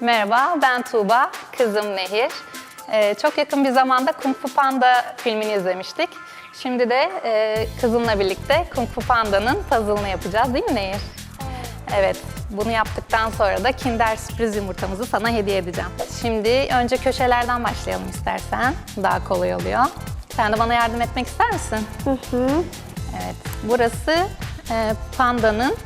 Merhaba, ben Tuğba, kızım Nehir. Ee, çok yakın bir zamanda Kung Fu Panda filmini izlemiştik. Şimdi de e, kızımla birlikte Kung Fu Panda'nın puzzle'ını yapacağız değil mi Nehir? Evet, bunu yaptıktan sonra da Kinder sürpriz yumurtamızı sana hediye edeceğim. Şimdi önce köşelerden başlayalım istersen. Daha kolay oluyor. Sen de bana yardım etmek ister misin? Hı hı. Evet, burası e, pandanın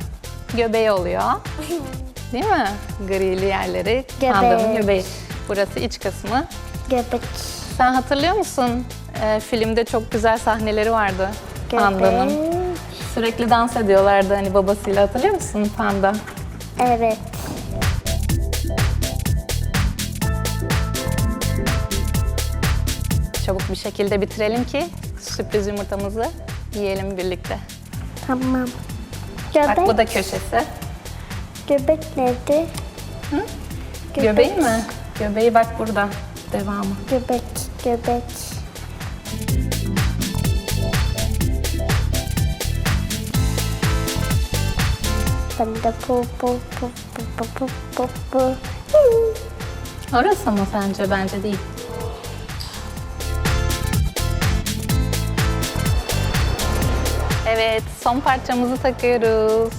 göbeği oluyor. Değil mi? Grili yerleri pandanın Göbeği. Burası iç kısmı. Göbek. Sen hatırlıyor musun? E, filmde çok güzel sahneleri vardı pandanın. Sürekli dans ediyorlardı hani babasıyla hatırlıyor musun panda? Evet. Çabuk bir şekilde bitirelim ki sürpriz yumurtamızı yiyelim birlikte. Tamam. Göbek. Bak bu da köşesi. Göbek nerede? Göbek. Göbeği mi? Göbeği bak burada. Devamı. Göbek. Göbek. Ben de pu pu pu pu pu pu pu pu. Orası mı sence? Bence değil. Evet, son parçamızı takıyoruz.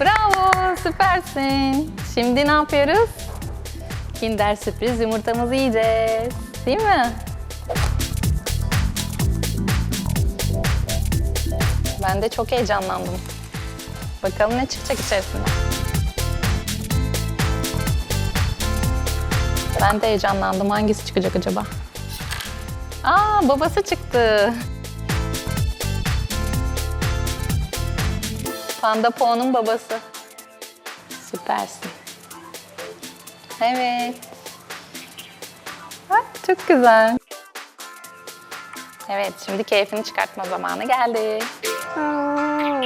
Bravo, süpersin. Şimdi ne yapıyoruz? Kinder sürpriz yumurtamızı yiyeceğiz. Değil mi? Ben de çok heyecanlandım. Bakalım ne çıkacak içerisinden. Ben de heyecanlandım. Hangisi çıkacak acaba? Aa, babası çıktı. Panda Po'nun babası. Süpersin. Evet. Bak, çok güzel. Evet, şimdi keyfini çıkartma zamanı geldi. Aa,